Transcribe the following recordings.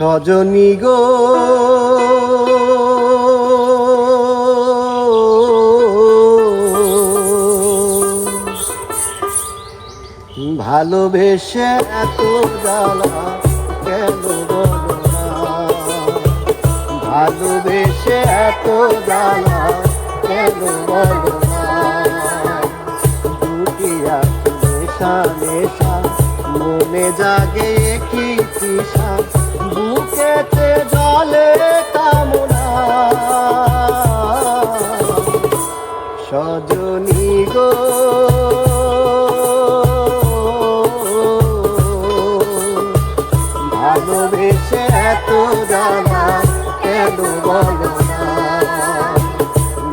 রজনী গো। ভালোবেসে এত জ্বালা কেন ভালোবেসে এত জ্বালা কেন বলো নেশা নেশা মনে জাগে কি তৃষা। এত জানা কেন বলো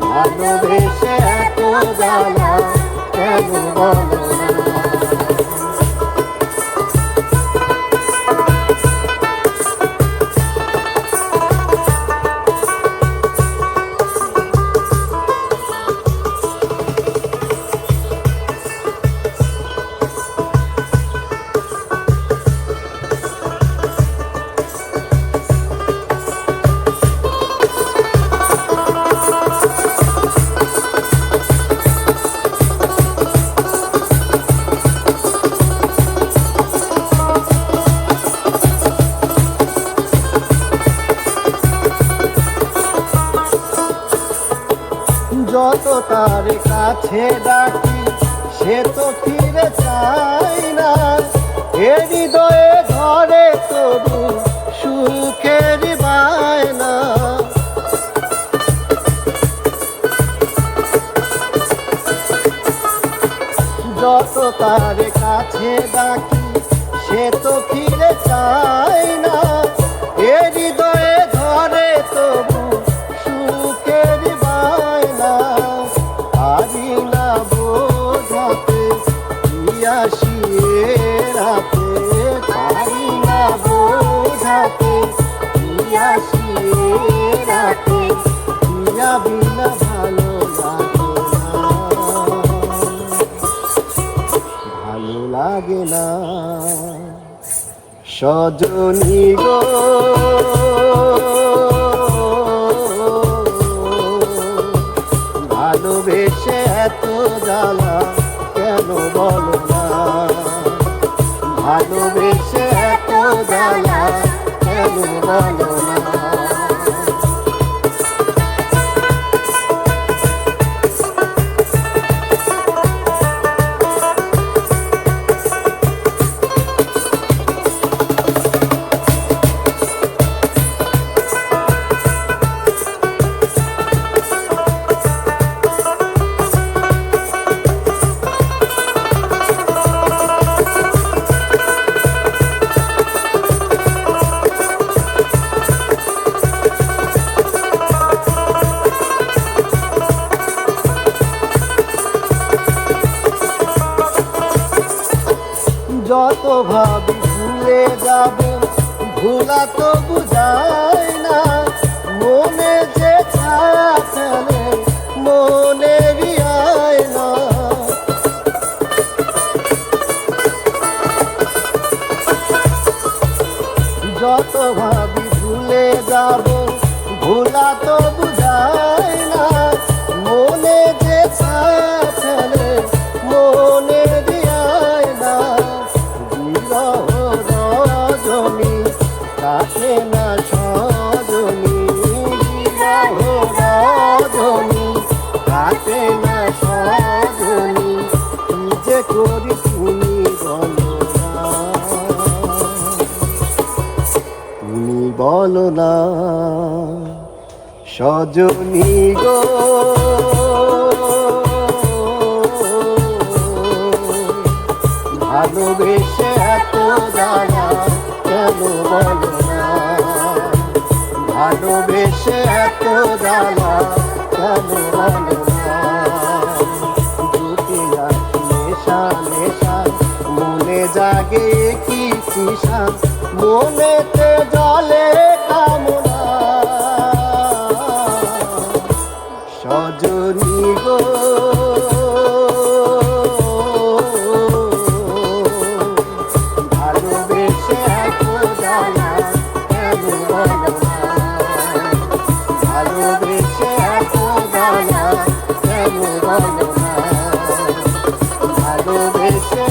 ভালোবেসে এত জানা কেন বলো তার কাছে ডাকি, সে তো ফিরে চাই না। এ হৃদয়ে ঘরে তবু সুখের বায়না। যত তার কাছে ডাকি, সে তো ফিরে চাই লাগে না। সজনী গো। ভালোবেসে এত জ্বালা কেন বলো না? ভালোবেসে এত জ্বালা কেন বলো না? যত ভাবি ভুলে যাব, ভোলা তো বুঝায় না। মনে যে ফেলে মনে যত ভাবি ভুলে যাব, ভোলা তো বুঝায় কাটে না সজনী? বিরহ রজনী? কাটে না সজনী? কি বলো না। সজনী গো। ভালোবেসে এত জানা কেন বলো? ভালোবেসে এত জানা কেন নেশা নেশা, মনে জাগে কি তৃষা, মনেতে জলে কামনা। সজনী গো ভালোবেসে